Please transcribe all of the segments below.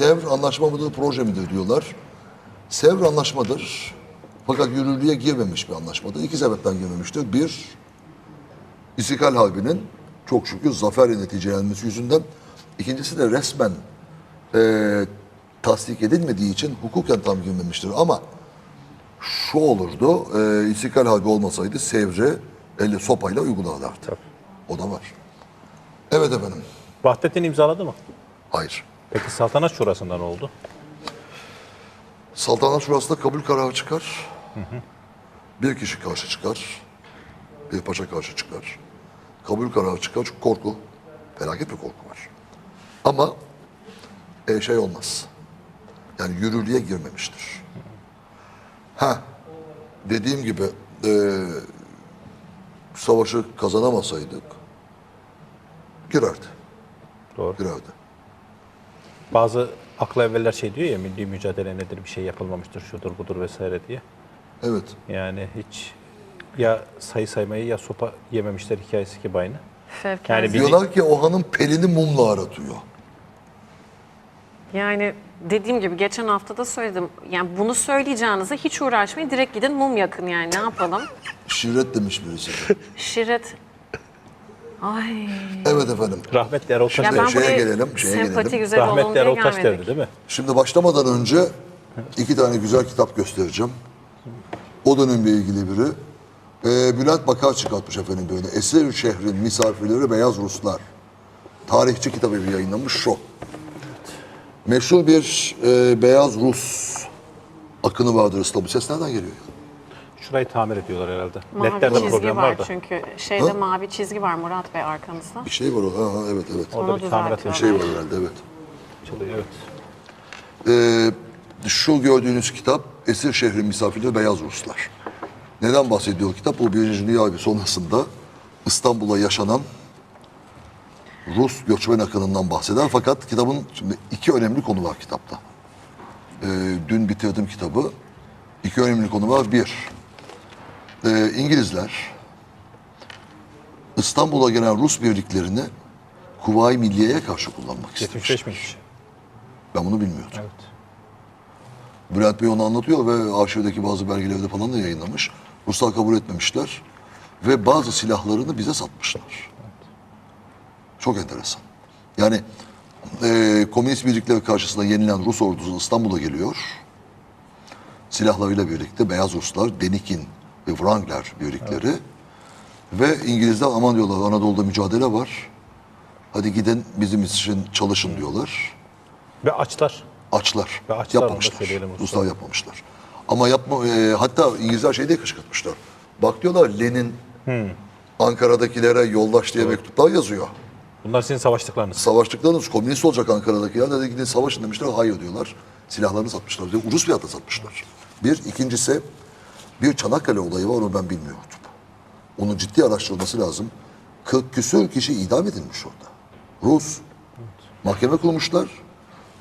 Sevr anlaşma mıdır, proje midir diyorlar. Sevr anlaşmadır. Fakat yürürlüğe girmemiş bir anlaşmadır. İki sebepten girmemiştir. Bir, İstiklal Harbi'nin çok şükür zaferle neticelenmesi yüzünden. İkincisi de resmen eee tasdik edilmediği için hukuken tam girmemiştir. Ama şu olurdu, eee İstiklal Harbi olmasaydı Sevr'i elle sopayla uygularlardı. O da var. Evet efendim. Vahdettin imzaladı mı? Hayır. Peki saltanat şurasında ne oldu? Saltanat şurasında kabul kararı çıkar. Bir kişi karşı çıkar. Bir paşa karşı çıkar. Kabul kararı çıkar çünkü korku. Felaket bir korku var. Ama e, şey olmaz. Yani yürürlüğe girmemiştir. Ha, dediğim gibi e, savaşı kazanamasaydık girerdi. Doğru. Girerdi. Bazı akla evveller şey diyor ya milli mücadele nedir bir şey yapılmamıştır şudur budur vesaire diye. Evet. Yani hiç ya sayı saymayı ya sopa yememişler hikayesi gibi aynı. Fevkalade. Yani bir- Diyorlar ki o hanım pelini mumla aratıyor. Yani dediğim gibi geçen hafta da söyledim. Yani bunu söyleyeceğinize hiç uğraşmayın. Direkt gidin mum yakın yani ne yapalım? Şirret demiş birisi. de. Ay. Evet efendim. Rahmetli Erol Taş Ya ben şeye buraya gelelim, şeye sempati gelelim. güzel olun Rahmetli diye Erol Taş gelmedik. derdi değil mi? Şimdi başlamadan önce iki tane güzel kitap göstereceğim. O dönemle ilgili biri. Ee, Bülent Bakar çıkartmış efendim böyle. Esir şehrin misafirleri Beyaz Ruslar. Tarihçi kitabı bir yayınlamış şu. Meşhur bir e, Beyaz Rus akını vardır İstanbul. Ses nereden geliyor? ya? Şurayı tamir ediyorlar herhalde. Mavi Netlerde çizgi problem var var da. çünkü. Şeyde Ha? mavi çizgi var Murat Bey arkanızda. Bir şey var o. Ha, ha, evet evet. Orada Onu bir tamirat düzeltiyorlar. Bir şey var herhalde evet. Çalıyor, evet. Ee, şu gördüğünüz kitap Esir Şehri Misafirleri Beyaz Ruslar. Neden bahsediyor kitap? Bu Birinci Dünya Harbi sonrasında İstanbul'a yaşanan Rus göçmen akınından bahseder. Fakat kitabın şimdi iki önemli konu var kitapta. Ee, dün bitirdim kitabı. İki önemli konu var. Bir, ee, İngilizler İstanbul'a gelen Rus birliklerini Kuvayi Milliye'ye karşı kullanmak istemiş. 75 bin kişi. Ben bunu bilmiyordum. Evet. Bülent Bey onu anlatıyor ve arşivdeki bazı belgelerde falan da yayınlamış. Ruslar kabul etmemişler ve bazı silahlarını bize satmışlar. Çok enteresan. Yani e, komünist birlikler karşısında yenilen Rus ordusu İstanbul'a geliyor. Silahlarıyla birlikte Beyaz Ruslar, Denikin ve Wrangler birlikleri ve İngilizler aman diyorlar Anadolu'da mücadele var. Hadi gidin bizim için çalışın diyorlar Ve açlar. açlar. Ve açlar, yapmamışlar. Ruslar. Yapmamışlar. Ama yapma e, hatta İngilizler şey diye kışkırtmışlar. Bak diyorlar Lenin Hmm. Ankara'dakilere yoldaş diye mektuplar yazıyor. Bunlar sizin savaştıklarınız. Savaştıklarınız komünist olacak Ankara'dakiler. Dedi gidin savaşın demişler. Hayır diyorlar. Silahlarını satmışlar. Bir de ucuz fiyata satmışlar. Bir. ikincisi bir Çanakkale olayı var onu ben bilmiyordum. Onun ciddi araştırılması lazım. 40 küsür kişi idam edilmiş orada. Rus. Mahkeme kurmuşlar.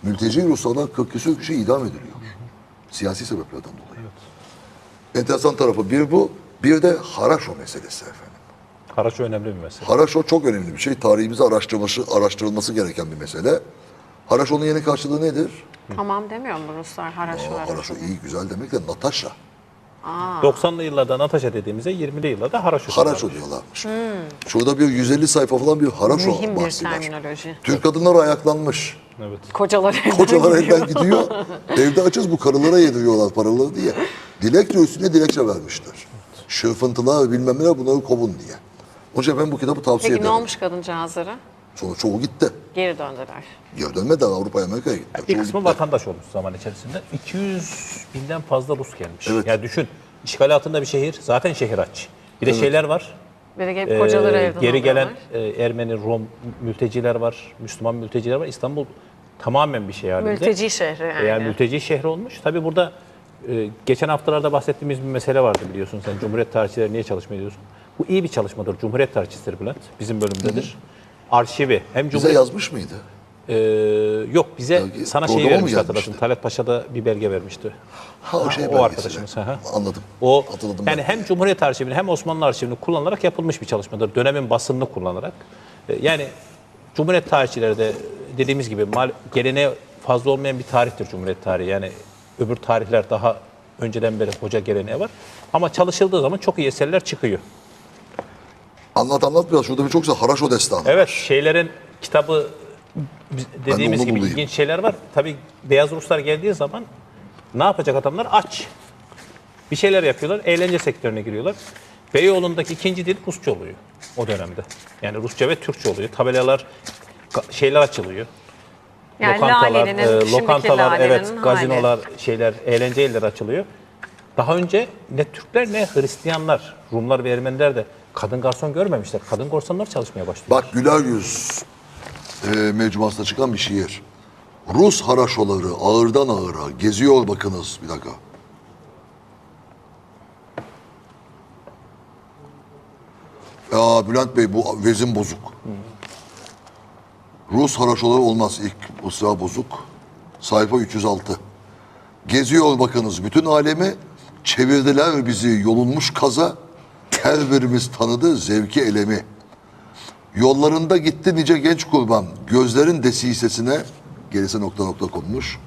Mülteci Ruslardan 40 küsür kişi idam ediliyor. Siyasi sebeplerden dolayı. Enteresan tarafı bir bu. Bir de Haraşo meselesi efendim. Haraço önemli bir mesele. Haraşo çok önemli bir şey. Tarihimizi araştırılması, araştırılması gereken bir mesele. Haraşo'nun yeni karşılığı nedir? Tamam demiyor mu Ruslar haraşolar? Aa, Haraşo iyi, güzel demek de Natasha. 90'lı yıllarda Natasha dediğimizde 20'li yıllarda Haraço. Haraşo diyorlarmış. Şurada bir 150 sayfa falan bir Haraşo Mühim bir bahsi var. terminoloji. Türk kadınları ayaklanmış. Evet. Kocalar elden Kocalar gidiyor. elden gidiyor. Evde açız bu karılara yediriyorlar paraları diye. Dilekçe üstüne dilekçe vermişler. Şırfıntılar bilmem neler bunları kovun diye. Onun için ben bu kitabı tavsiye Peki ne ederim. olmuş kadıncağızlara? Sonra çoğu gitti. Geri döndüler. Geri dönmedi Avrupa'ya Amerika'ya gitti. Bir Çoğu kısmı gitti. vatandaş olmuş zaman içerisinde. 200 binden fazla Rus gelmiş. Evet. Ya düşün. işgal altında bir şehir. Zaten şehir aç. Bir de şeyler var. Bir de gelip kocaları Ee, evden geri gelen e, Ermeni, Rom mülteciler var. Müslüman mülteciler var. İstanbul tamamen bir şey halinde. Mülteci şehri yani. Yani mülteci şehri olmuş. Tabii burada e, geçen haftalarda bahsettiğimiz bir mesele vardı biliyorsun sen. Cumhuriyet tarihçileri niye çalışma ediyorsun? Bu iyi bir çalışmadır. Cumhuriyet tarihçisidir Bülent. Bizim bölümdedir. Arşivi. Hem Bize Cumhuriyet... yazmış mıydı? Ee, yok bize Belge- sana mı vermişti hatırlasın. Talat Paşa'da bir belge vermişti. Ha o şey o belgeseli. arkadaşımız, hı. Anladım. O Hatırladım yani ben. hem Cumhuriyet Arşivini hem Osmanlı Arşivini kullanarak yapılmış bir çalışmadır. Dönemin basınını kullanarak. Ee, Yani Cumhuriyet tarihçileri de dediğimiz gibi mal, geleneğe fazla olmayan bir tarihtir Cumhuriyet tarihi. Yani öbür tarihler daha önceden beri hoca geleneği var. Ama çalışıldığı zaman çok iyi eserler çıkıyor. Anlat anlat biraz. Şurada bir çok güzel Haraşo destanı. Evet şeylerin kitabı dediğimiz gibi bulayım. ilginç şeyler var. Tabii Beyaz Ruslar geldiği zaman ne yapacak adamlar? Aç. Bir şeyler yapıyorlar. Eğlence sektörüne giriyorlar. Beyoğlu'ndaki ikinci dil Rusça oluyor o dönemde. Yani Rusça ve Türkçe oluyor. Tabelalar, şeyler açılıyor. Yani lokantalar, e, lokantalar, evet, hali. gazinolar, şeyler, eğlence yerleri açılıyor. Daha önce ne Türkler ne Hristiyanlar, Rumlar ve Ermeniler de kadın garson görmemişler. Kadın garsonlar çalışmaya başlıyor. Bak Güler Yüz e, mecmuasında çıkan bir şiir. Rus haraşoları ağırdan ağıra geziyor bakınız. Bir dakika. Ya Bülent Bey bu vezin bozuk. Rus haraşoları olmaz ilk ısra bozuk. Sayfa 306. Geziyor bakınız bütün alemi. Çevirdiler bizi yolunmuş kaza. Her birimiz tanıdı zevki elemi. Yollarında gitti nice genç kurban. Gözlerin desisesine gerisi nokta nokta konmuş.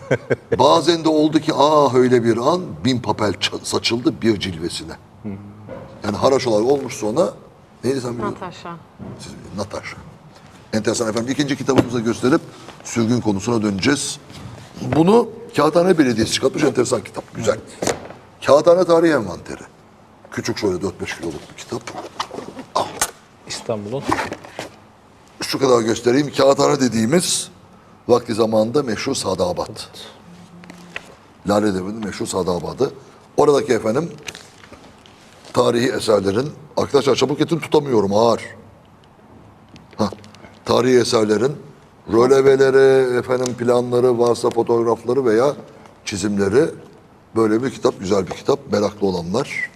Bazen de oldu ki ah öyle bir an bin papel saçıldı bir cilvesine. Yani haraşolar olmuş sonra neydi sen biliyordun? Natasha. Siz Natasha. Enteresan efendim. İkinci kitabımıza gösterip sürgün konusuna döneceğiz. Bunu Kağıthane Belediyesi çıkartmış enteresan kitap. Güzel. Kağıthane Tarihi Envanteri. Küçük şöyle 4-5 kiloluk bir kitap. İstanbul'un Şu kadar göstereyim. Kağıthane dediğimiz vakti zamanında meşhur Sadabat. Lale Devri'nin meşhur Sadabat'ı. Oradaki efendim tarihi eserlerin, arkadaşlar çabuk getin tutamıyorum ağır. Hah, tarihi eserlerin röleveleri, efendim planları, varsa fotoğrafları veya çizimleri böyle bir kitap, güzel bir kitap. Meraklı olanlar